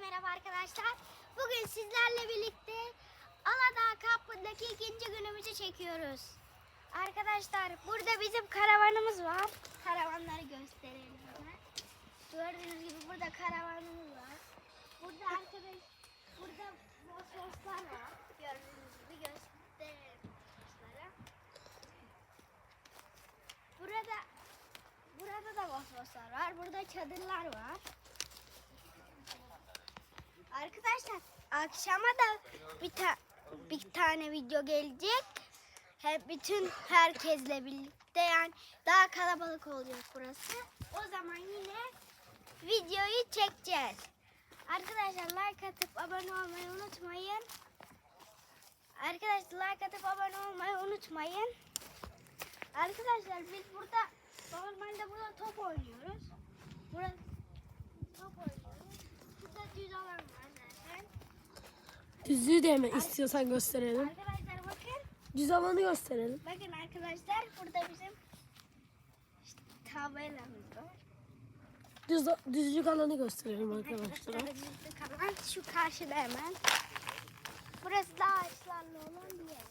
merhaba arkadaşlar. Bugün sizlerle birlikte Aladağ kampındaki ikinci günümüzü çekiyoruz. Arkadaşlar burada bizim karavanımız var. Karavanları gösterelim hemen. Gördüğünüz gibi burada karavanımız var. Burada arkadaş burada fosfoslar var. Gördüğünüz gibi gösterelim fosfosları. Burada burada da fosfoslar var. Burada çadırlar var. Arkadaşlar akşama da bir, ta- bir tane video gelecek. Hep bütün herkesle birlikte yani daha kalabalık olacak burası. O zaman yine videoyu çekeceğiz. Arkadaşlar like atıp abone olmayı unutmayın. Arkadaşlar like atıp abone olmayı unutmayın. Arkadaşlar biz burada normalde burada top oynuyoruz. Burada top oynuyoruz. Burada düz alan var zaten. Düzlüğü de hemen istiyorsan gösterelim. Arkadaşlar bakın. Düz alanı gösterelim. Bakın arkadaşlar burada bizim işte tabelamız var. Düz, düzlük alanı gösterelim arkadaşlar. Bizim kalan şu karşıda hemen. Burası da ağaçlarla olan bir yer.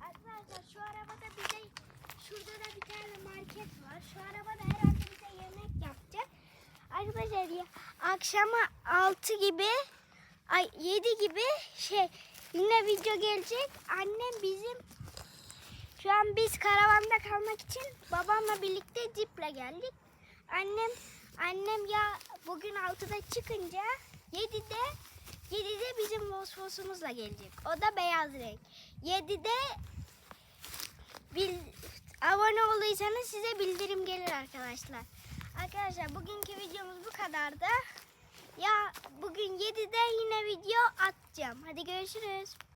Arkadaşlar şu arabada bize şurada da bir tane market var. Şu arabada herhalde bize yemek yapacak. Arkadaşlar ya akşama 6 gibi ay 7 gibi şey yine video gelecek. Annem bizim şu an biz karavanda kalmak için babamla birlikte ciple geldik. Annem annem ya bugün 6'da çıkınca 7'de 7'de bizim fosfosumuzla gelecek. O da beyaz renk. 7'de bil, abone olduysanız size bildirim gelir arkadaşlar. Arkadaşlar bugünkü videomuz bu kadardı. Ya bugün 7'de yine video atacağım. Hadi görüşürüz.